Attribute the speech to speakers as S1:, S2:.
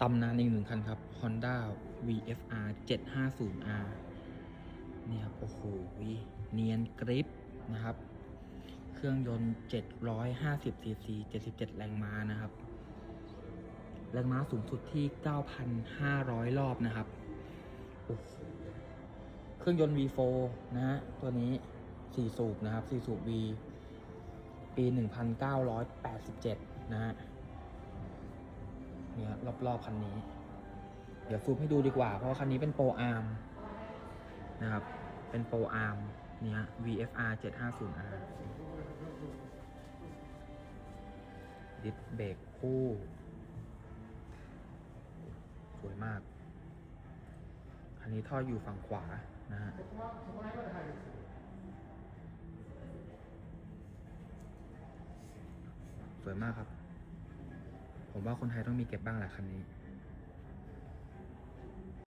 S1: ตำนานอีกหนึ่งคันครับ Honda VFR 750R เนี่ยครับ โอ้โหเนียนกริปนะครับ เครื่องยนต์ 750 cc 77 แรงม้านะครับ แรงม้าสูงสุดที่ 9,500 รอบนะครับ โอ้โห เครื่องยนต์ V4 นะฮะ ตัวนี้ 4 สูบนะครับ 4 สูบ V ปี 1987 นะฮะ รอบๆคันนี้ เดี๋ยวซูมให้ดูดีกว่า เพราะว่าคันนี้เป็นโปรอาร์มนะครับ เป็นโปรอาร์มเนี่ย VFR 750R ดิสเบรกคู่สวยมากคันนี้ท่ออยู่ฝั่งขวานะฮะสวยมากครับ ผมว่าคนไทยต้องมีเก็บบ้างแหละคันนี้